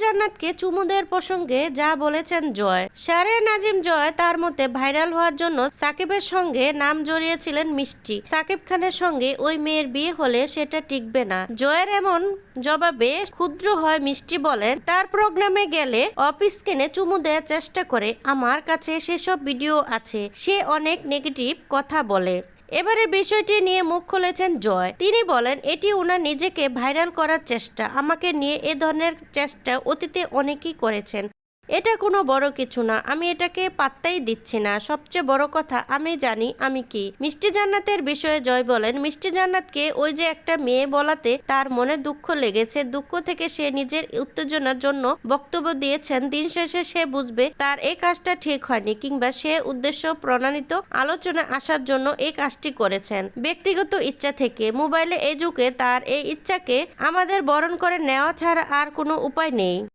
জান্নাতকে চুমু দেওয়ার প্রসঙ্গে যা বলেছেন জয়। সারে নাজিম জয় তার মতে ভাইরাল হওয়ার জন্য সাকিবের সঙ্গে নাম জড়িয়েছিলেন মিষ্টি। সাকিব খানের সঙ্গে ওই মেয়ের বিয়ে হলে সেটা টিকবে না। জয়ের এমন জবাবে ক্ষুদ্র হয় মিষ্টি বলেন, তার প্রোগ্রামে গেলে অফিস কেনে চুমু দেওয়ার চেষ্টা করে। আমার কাছে সেসব ভিডিও আছে। সে অনেক নেগেটিভ কথা বলে। এবারে বিষয়টি নিয়ে মুখ খুলেছেন জয়। তিনি বলেন, এটি ওনার নিজেকে ভাইরাল করার চেষ্টা। আমাকে নিয়ে এ ধরনের চেষ্টা অতীতে অনেকেই করেছেন। এটা কোনো বড় কিছু না, আমি এটাকে পাত্তাই দিচ্ছি না। সবচেয়ে বড় কথা, আমি জানি আমি কি। মিষ্টি জান্নাতের বিষয়ে জয় বলেন, মিষ্টি জান্নাতকে ওই যে একটা মেয়ে বলাতে তার মনে দুঃখ লেগেছে। দুঃখ থেকে সে নিজের উত্তেজনার জন্য বক্তব্য দিয়েছেন, দিন শেষে সে বুঝবে তার এই কাজটা ঠিক হয়নি কিংবা সে উদ্দেশ্য প্রণালিত আলোচনা আসার জন্য এই কাজটি করেছেন। ব্যক্তিগত ইচ্ছা থেকে, মোবাইলে এই যুগে তার এই ইচ্ছাকে আমাদের বরণ করে নেওয়া ছাড়া আর কোনো উপায় নেই।